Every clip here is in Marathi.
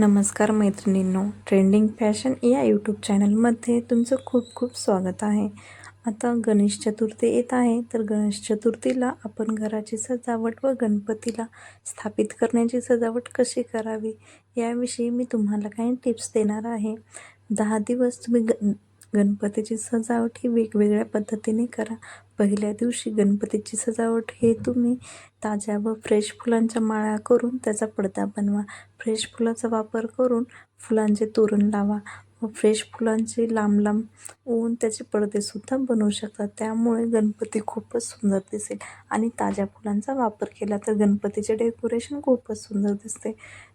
नमस्कार मैत्रिणींनो ट्रेंडिंग फॅशन या यूट्यूब चॅनलमध्ये तुमचं खूप खूप स्वागत आहे. आता गणेश चतुर्थी येत आहे तर गणेश चतुर्थीला आपण घराची सजावट व गणपतीला स्थापित करण्याची सजावट कशी करावी याविषयी मी तुम्हाला काही टिप्स देणार आहे. दहा दिवस तुम्ही ग गणपतीची सजावट ही वेगवेगळ्या पद्धतीने करा. पहिल्या दिवशी गणपतीची सजावट हे तुम्ही ताज्या व फ्रेश फुलांच्या माळा करून त्याचा पडदा बनवा. फ्रेश फुलाचा वापर करून फुलांचे तोरण लावा. व फ्रेश फुलांचे लांब लांब ऊन त्याचे पडदेसुद्धा बनवू शकतात त्यामुळे गणपती खूपच सुंदर दिसेल. आणि ताज्या फुलांचा वापर केला तर गणपतीचे डेकोरेशन खूपच सुंदर दिसते.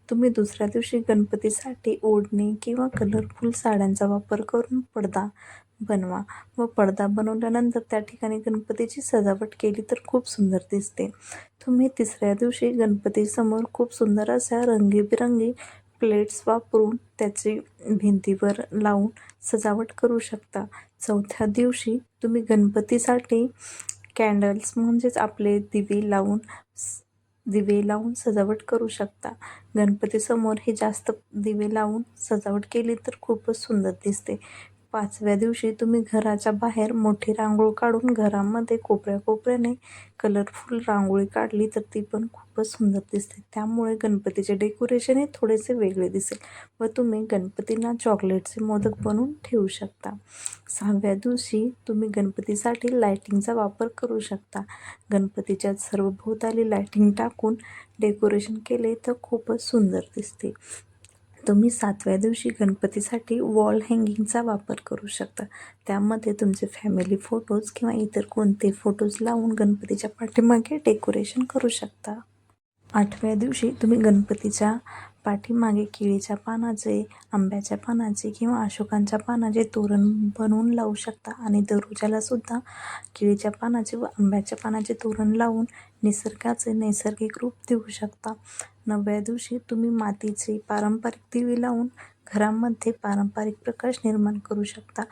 तुम्ही दुसऱ्या दिवशी गणपतीसाठी ओढणी किंवा कलरफुल साड्यांचा वापर करून पडदा बनवा. व पडदा बनवल्यानंतर त्या ठिकाणी गणपतीची सजावट केली तर खूप सुंदर दिसते. तुम्ही तिसऱ्या दिवशी गणपतीसमोर खूप सुंदर अशा रंगीबिरंगी प्लेट्स वापरून त्याची भिंतीवर लावून सजावट करू शकता. चौथ्या दिवशी तुम्ही गणपतीसाठी कॅन्डल्स म्हणजेच आपले दिवे लावून दिवे लावून सजावट करू शकता. गणपतीसमोर हे जास्त दिवे लावून सजावट केली तर खूपच सुंदर दिसते. पाचव्या दिवशी तुम्ही घराच्या बाहेर मोठी रांगोळ काढून घरामध्ये कोपऱ्या कोपऱ्याने कलरफुल रांगोळी काढली तर ती पण खूपच सुंदर दिसते. त्यामुळे गणपतीचे डेकोरेशन हे थोडेसे वेगळे दिसेल व तुम्ही गणपतींना चॉकलेटचे मोदक बनवून ठेवू शकता. सहाव्या दिवशी तुम्ही गणपतीसाठी लायटिंगचा वापर करू शकता. गणपतीच्या सर्वभोवताली लायटिंग टाकून डेकोरेशन केले तर खूपच सुंदर दिसते. तुम्ही सातव्या दिवशी गणपतीसाठी वॉल हँगिंगचा वापर करू शकता. त्यामध्ये तुमचे फॅमिली फोटोज किंवा इतर कोणते फोटोज लावून गणपतीच्या पाठीमागे डेकोरेशन करू शकता. आठव्या दिवशी तुम्ही गणपतीच्या पाठीमागे केळीच्या पानाचे आंब्याच्या पानाचे किंवा अशोकांच्या पानाचे तोरण बनवून लावू शकता. आणि दरवाजालासुद्धा केळीच्या पानाचे व आंब्याच्या पानाचे तोरण लावून निसर्गाचे नैसर्गिक रूप देऊ शकता. नवव्या दिवशी तुम्ही मातीचे पारंपरिक दिवे लावून घरामध्ये पारंपरिक प्रकाश निर्माण करू शकता.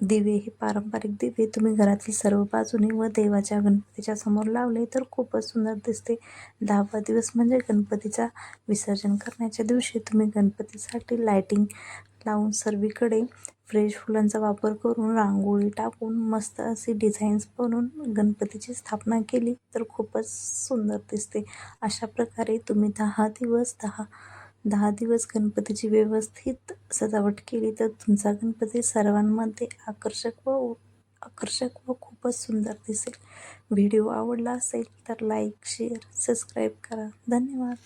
दिवे हे पारंपरिक दिवे. तुम्ही घरातील सर्व बाजूने व देवाच्या गणपतीच्या समोर लावले तर खूपच सुंदर दिसते. दहावा दिवस म्हणजे गणपतीचा विसर्जन करण्याच्या दिवशी तुम्ही गणपतीसाठी लायटिंग लावून सर्वीकडे फ्रेश फुलांचा वापर करून रांगोळी टाकून मस्त अशी डिझाईन्स बनवून गणपतीची स्थापना केली तर खूपच सुंदर दिसते. अशा प्रकारे तुम्ही दहा दिवस दहा दहा दिवस गणपतीची व्यवस्थित सजावट केली तर तुमचा गणपती सर्वांमध्ये आकर्षक व आकर्षक व खूपच सुंदर दिसेल. व्हिडिओ आवडला असेल तर लाईक शेअर सबस्क्राईब करा. धन्यवाद.